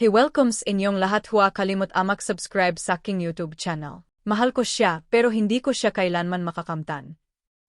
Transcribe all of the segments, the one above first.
He welcomes inyong lahat huwa kalimot amak subscribe sa aking YouTube channel. Mahal ko siya pero hindi ko siya kailanman makakamtan.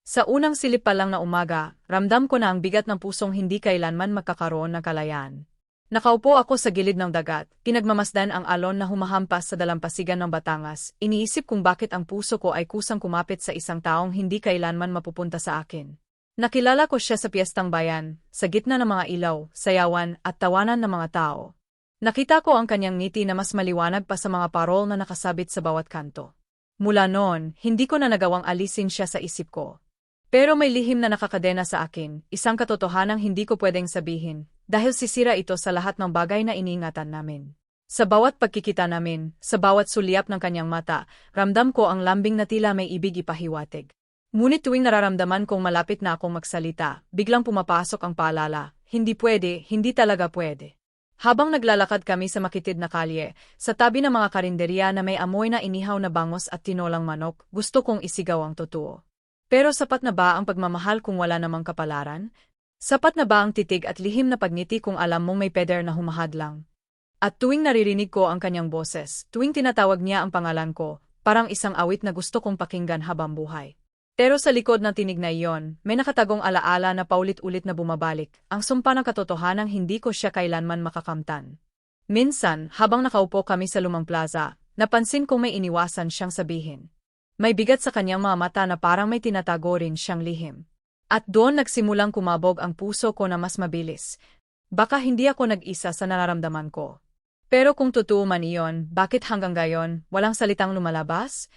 Sa unang silip pa lang na umaga, ramdam ko na ang bigat ng pusong hindi kailanman magkakaroon ng kalayaan. Nakaupo ako sa gilid ng dagat, pinagmamasdan ang alon na humahampas sa dalampasigan ng Batangas, iniisip kung bakit ang puso ko ay kusang kumapit sa isang taong hindi kailanman mapupunta sa akin. Nakilala ko siya sa piyestang bayan, sa gitna ng mga ilaw, sayawan at tawanan ng mga tao. Nakita ko ang kanyang ngiti na mas maliwanag pa sa mga parol na nakasabit sa bawat kanto. Mula noon, hindi ko na nagawang alisin siya sa isip ko. Pero may lihim na nakakadena sa akin, isang katotohanang hindi ko pwedeng sabihin, dahil sisira ito sa lahat ng bagay na iniingatan namin. Sa bawat pagkikita namin, sa bawat sulyap ng kanyang mata, ramdam ko ang lambing na tila may ibig ipahiwatig. Ngunit tuwing nararamdaman kong malapit na akong magsalita, biglang pumapasok ang paalala, hindi pwede, hindi talaga pwede. Habang naglalakad kami sa makitid na kalye, sa tabi ng mga karinderya na may amoy na inihaw na bangos at tinolang manok, gusto kong isigaw ang totoo. Pero sapat na ba ang pagmamahal kung wala namang kapalaran? Sapat na ba ang titig at lihim na pagngiti kung alam mong may peder na humahadlang? At tuwing naririnig ko ang kanyang boses, tuwing tinatawag niya ang pangalan ko, parang isang awit na gusto kong pakinggan habang buhay. Pero sa likod ng tinig na iyon, may nakatagong alaala na paulit-ulit na bumabalik, ang sumpa ng katotohanang hindi ko siya kailanman makakamtan. Minsan, habang nakaupo kami sa lumang plaza, napansin kong may iniwasan siyang sabihin. May bigat sa kanyang mga mata na parang may tinatago rin siyang lihim. At doon nagsimulang kumabog ang puso ko na mas mabilis. Baka hindi ako nag-isa sa nararamdaman ko. Pero kung totoo man iyon, bakit hanggang gayon, walang salitang lumalabas?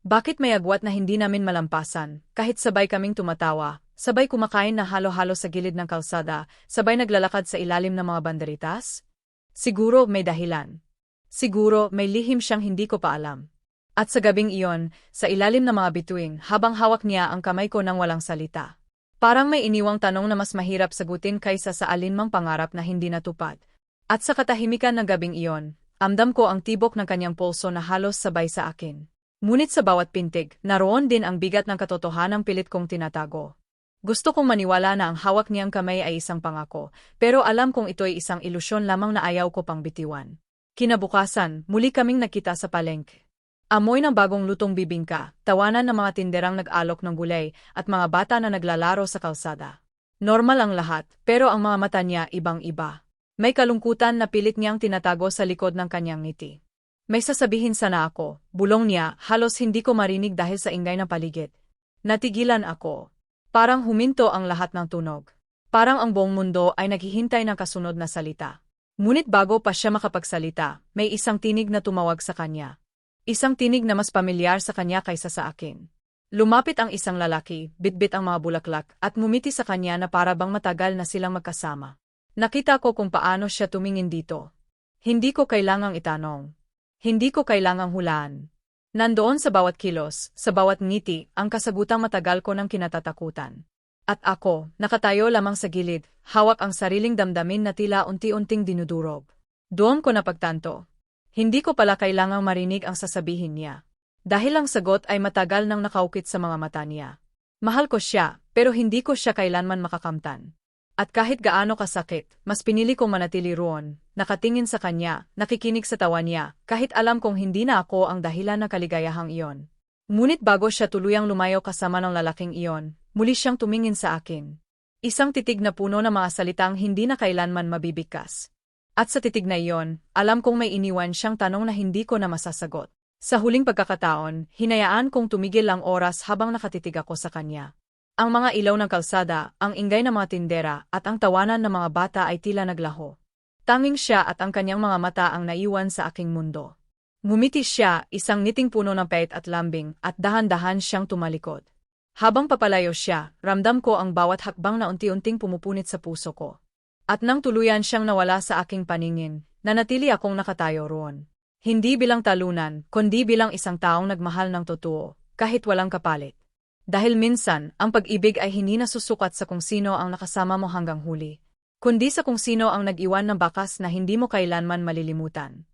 Bakit may agwat na hindi namin malampasan, kahit sabay kaming tumatawa, sabay kumakain na halo-halo sa gilid ng kalsada, sabay naglalakad sa ilalim ng mga banderitas? Siguro may dahilan. Siguro may lihim siyang hindi ko pa alam. At sa gabing iyon, sa ilalim ng mga bituing, habang hawak niya ang kamay ko ng walang salita. Parang may iniwang tanong na mas mahirap sagutin kaysa sa alinmang pangarap na hindi natupad. At sa katahimikan ng gabing iyon, amdam ko ang tibok ng kanyang pulso na halos sabay sa akin. Ngunit sa bawat pintig, naroon din ang bigat ng katotohanang pilit kong tinatago. Gusto kong maniwala na ang hawak niyang kamay ay isang pangako, pero alam kong ito ay isang ilusyon lamang na ayaw ko pang bitiwan. Kinabukasan, muli kaming nakita sa palengke. Amoy ng bagong lutong bibingka, tawanan ng mga tinderang nag-alok ng gulay, at mga bata na naglalaro sa kalsada. Normal ang lahat, pero ang mga mata niya ibang-iba. May kalungkutan na pilit niyang tinatago sa likod ng kanyang ngiti. May sasabihin sana ako, bulong niya, halos hindi ko marinig dahil sa ingay ng paligid. Natigilan ako. Parang huminto ang lahat ng tunog. Parang ang buong mundo ay naghihintay ng kasunod na salita. Ngunit bago pa siya makapagsalita, may isang tinig na tumawag sa kanya. Isang tinig na mas pamilyar sa kanya kaysa sa akin. Lumapit ang isang lalaki, bitbit ang mga bulaklak, at mumiti sa kanya na para bang matagal na silang magkasama. Nakita ko kung paano siya tumingin dito. Hindi ko kailangang itanong. Hindi ko kailangang hulaan. Nandoon sa bawat kilos, sa bawat ngiti, ang kasagutang matagal ko ng kinatatakutan. At ako, nakatayo lamang sa gilid, hawak ang sariling damdamin na tila unti-unting dinudurog. Doon ko napagtanto. Hindi ko pala kailangang marinig ang sasabihin niya. Dahil ang sagot ay matagal nang nakaukit sa mga mata niya. Mahal ko siya, pero hindi ko siya kailanman makakamtan. At kahit gaano kasakit, mas pinili kong manatili roon, nakatingin sa kanya, nakikinig sa tawa niya, kahit alam kong hindi na ako ang dahilan ng kaligayahang iyon. Ngunit bago siya tuluyang lumayo kasama ng lalaking iyon, muli siyang tumingin sa akin. Isang titig na puno ng mga salitang hindi na kailanman mabibigkas. At sa titig na iyon, alam kong may iniwan siyang tanong na hindi ko na masasagot. Sa huling pagkakataon, hinayaan kong tumigil ang oras habang nakatitig ako sa kanya. Ang mga ilaw ng kalsada, ang ingay ng mga tindera, at ang tawanan ng mga bata ay tila naglaho. Tanging siya at ang kanyang mga mata ang naiwan sa aking mundo. Ngumiti siya, isang ngiting puno ng pait at lambing, at dahan-dahan siyang tumalikod. Habang papalayo siya, ramdam ko ang bawat hakbang na unti-unting pumupunit sa puso ko. At nang tuluyan siyang nawala sa aking paningin, nanatili akong nakatayo roon. Hindi bilang talunan, kundi bilang isang taong nagmahal ng totoo, kahit walang kapalit. Dahil minsan, ang pag-ibig ay hindi nasusukat sa kung sino ang nakasama mo hanggang huli, kundi sa kung sino ang nag-iwan ng bakas na hindi mo kailanman malilimutan.